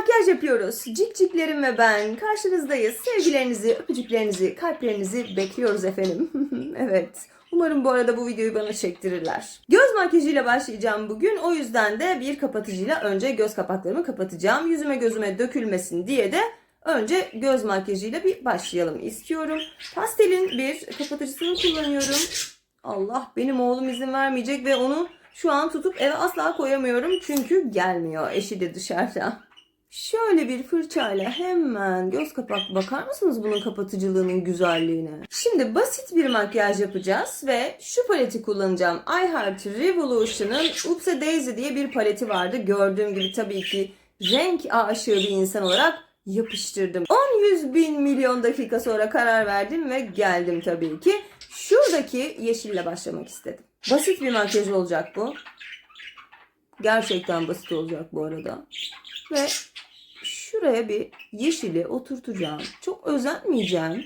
makyaj yapıyoruz. Cikciklerim ve ben karşınızdayız. Sevgilerinizi, öpücüklerinizi, kalplerinizi bekliyoruz efendim. evet. Umarım bu arada bu videoyu bana çektirirler. Göz makyajıyla başlayacağım bugün. O yüzden de bir kapatıcıyla önce göz kapaklarımı kapatacağım. Yüzüme gözüme dökülmesin diye de önce göz makyajıyla bir başlayalım istiyorum. Pastelin bir kapatıcısını kullanıyorum. Allah benim oğlum izin vermeyecek ve onu şu an tutup eve asla koyamıyorum çünkü gelmiyor. Eşi de dışarıda. Şöyle bir fırçayla hemen göz kapak bakar mısınız bunun kapatıcılığının güzelliğine? Şimdi basit bir makyaj yapacağız ve şu paleti kullanacağım. I Heart Revolution'ın Oopsie Daisy diye bir paleti vardı. Gördüğüm gibi tabii ki renk aşığı bir insan olarak yapıştırdım. 10-100 bin milyon dakika sonra karar verdim ve geldim tabii ki. Şuradaki yeşille başlamak istedim. Basit bir makyaj olacak bu. Gerçekten basit olacak bu arada. Ve şuraya bir yeşili oturtacağım. Çok özenmeyeceğim.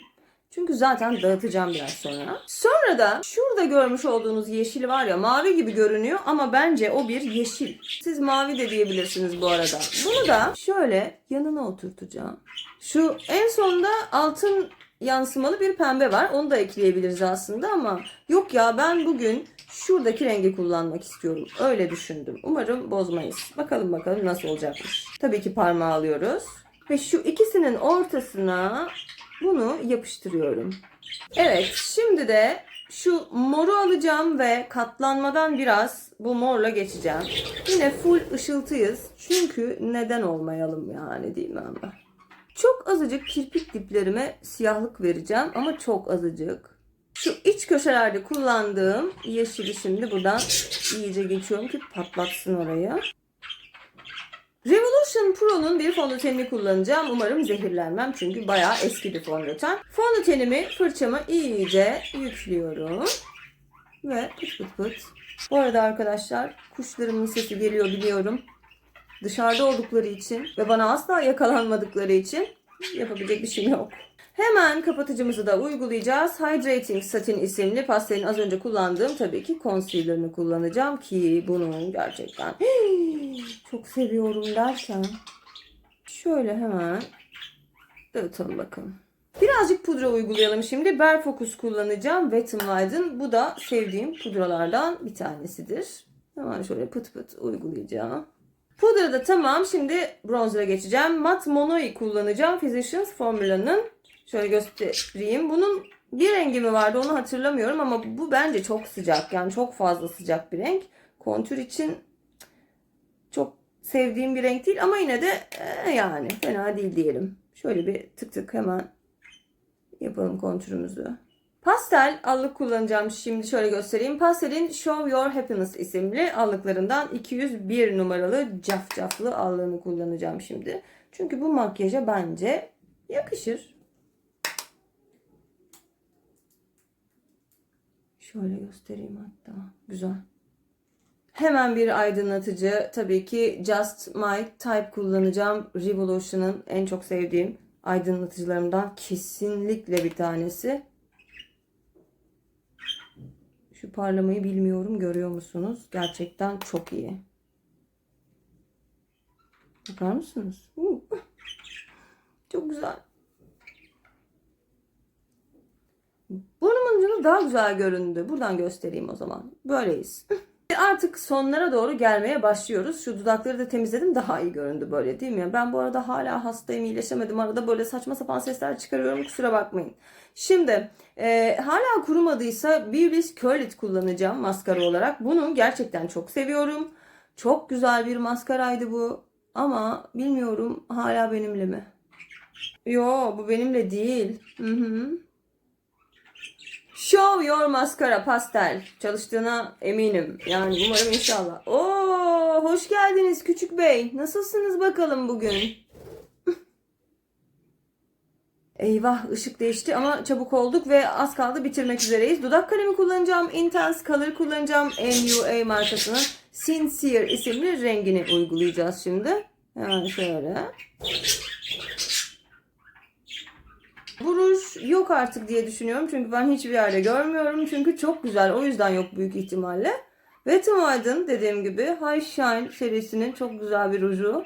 Çünkü zaten dağıtacağım biraz sonra. Sonra da şurada görmüş olduğunuz yeşil var ya mavi gibi görünüyor ama bence o bir yeşil. Siz mavi de diyebilirsiniz bu arada. Bunu da şöyle yanına oturtacağım. Şu en sonda altın yansımalı bir pembe var. Onu da ekleyebiliriz aslında ama yok ya ben bugün şuradaki rengi kullanmak istiyorum. Öyle düşündüm. Umarım bozmayız. Bakalım bakalım nasıl olacakmış. Tabii ki parmağı alıyoruz. Ve şu ikisinin ortasına bunu yapıştırıyorum. Evet şimdi de şu moru alacağım ve katlanmadan biraz bu morla geçeceğim. Yine full ışıltıyız. Çünkü neden olmayalım yani değil mi ama? Çok azıcık kirpik diplerime siyahlık vereceğim ama çok azıcık. Şu iç köşelerde kullandığım yeşili şimdi buradan iyice geçiyorum ki patlatsın orayı. Revolution Pro'nun bir fondötenini kullanacağım. Umarım zehirlenmem çünkü bayağı eski bir fondöten. Fondötenimi fırçama iyice yüklüyorum. Ve pıt pıt pıt. Bu arada arkadaşlar kuşlarımın sesi geliyor biliyorum. Dışarıda oldukları için ve bana asla yakalanmadıkları için yapabilecek bir şey yok. Hemen kapatıcımızı da uygulayacağız. Hydrating Satin isimli pastelin az önce kullandığım tabii ki concealer'ını kullanacağım ki bunun gerçekten çok seviyorum derken şöyle hemen dağıtalım bakalım. Birazcık pudra uygulayalım şimdi. Bare Focus kullanacağım. Wet n Wild'ın. Bu da sevdiğim pudralardan bir tanesidir. Hemen şöyle pıt pıt uygulayacağım. Pudra da tamam. Şimdi bronzer'a geçeceğim. Matte Monoi kullanacağım. Physicians Formula'nın. Şöyle göstereyim. Bunun bir rengi mi vardı onu hatırlamıyorum ama bu bence çok sıcak. Yani çok fazla sıcak bir renk. Kontür için çok sevdiğim bir renk değil ama yine de e, yani fena değil diyelim. Şöyle bir tık tık hemen yapalım kontürümüzü. Pastel allık kullanacağım şimdi şöyle göstereyim. Pastel'in Show Your Happiness isimli allıklarından 201 numaralı cafcaflı allığını kullanacağım şimdi. Çünkü bu makyaja bence yakışır. Şöyle göstereyim hatta. Güzel. Hemen bir aydınlatıcı. Tabii ki Just My Type kullanacağım. Revolution'ın en çok sevdiğim aydınlatıcılarımdan kesinlikle bir tanesi. Şu parlamayı bilmiyorum. Görüyor musunuz? Gerçekten çok iyi. Bakar mısınız? Çok güzel. Burnumun ucunu daha güzel göründü. Buradan göstereyim o zaman. Böyleyiz. Artık sonlara doğru gelmeye başlıyoruz. Şu dudakları da temizledim. Daha iyi göründü böyle değil mi? Ben bu arada hala hastayım. iyileşemedim. Arada böyle saçma sapan sesler çıkarıyorum. Kusura bakmayın. Şimdi e, hala kurumadıysa Biblis Curlit kullanacağım maskara olarak. Bunu gerçekten çok seviyorum. Çok güzel bir maskaraydı bu. Ama bilmiyorum hala benimle mi? Yo bu benimle değil. Hı hı. Show Your Mascara Pastel çalıştığına eminim. Yani umarım inşallah. Oo, hoş geldiniz küçük bey. Nasılsınız bakalım bugün? Eyvah ışık değişti ama çabuk olduk ve az kaldı bitirmek üzereyiz. Dudak kalemi kullanacağım. Intense Color kullanacağım. MUA markasının Sincere isimli rengini uygulayacağız şimdi. Hemen şöyle. Bu ruj yok artık diye düşünüyorum. Çünkü ben hiçbir yerde görmüyorum. Çünkü çok güzel. O yüzden yok büyük ihtimalle. Wet n Wild'ın dediğim gibi High Shine serisinin çok güzel bir ruju.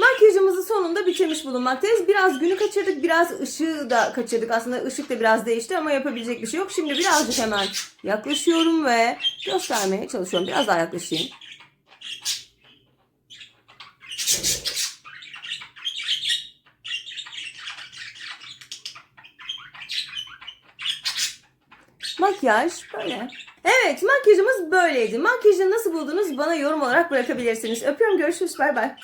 Makyajımızı sonunda bitirmiş bulunmaktayız. Biraz günü kaçırdık, biraz ışığı da kaçırdık. Aslında ışık da biraz değişti ama yapabilecek bir şey yok. Şimdi birazcık hemen yaklaşıyorum ve göstermeye çalışıyorum. Biraz daha yaklaşayım. Makyaj böyle. Evet makyajımız böyleydi. Makyajı nasıl buldunuz bana yorum olarak bırakabilirsiniz. Öpüyorum görüşürüz bay bay.